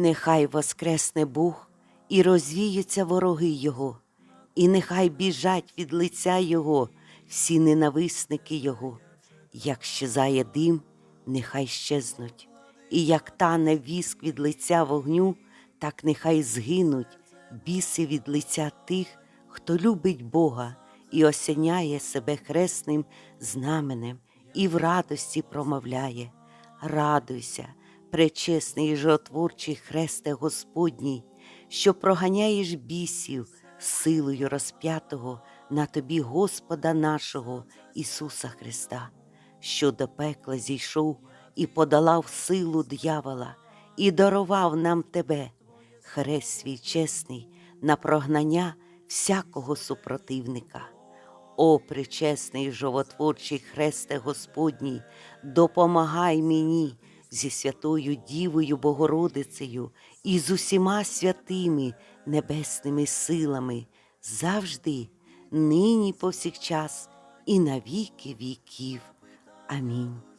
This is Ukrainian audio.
Нехай воскресне Бог і розвіються вороги Його, і нехай біжать від лиця Його всі ненависники Його. Як щезає дим, нехай щезнуть, і як тане віск від лиця вогню, так нехай згинуть біси від лиця тих, хто любить Бога і осяняє себе хресним знаменем, і в радості промовляє. Радуйся, пречесний і жотворчий хресте Господній, що проганяєш бісів силою розп'ятого на тобі Господа нашого Ісуса Христа, що до пекла зійшов і подолав силу дьявола, і дарував нам тебе, хрест свій чесний, на прогнання всякого супротивника. О, причесний животворчий хресте Господній, допомагай мені зі святою Дівою Богородицею і з усіма святими небесними силами завжди, нині повсякчас і на віки віків. Амінь.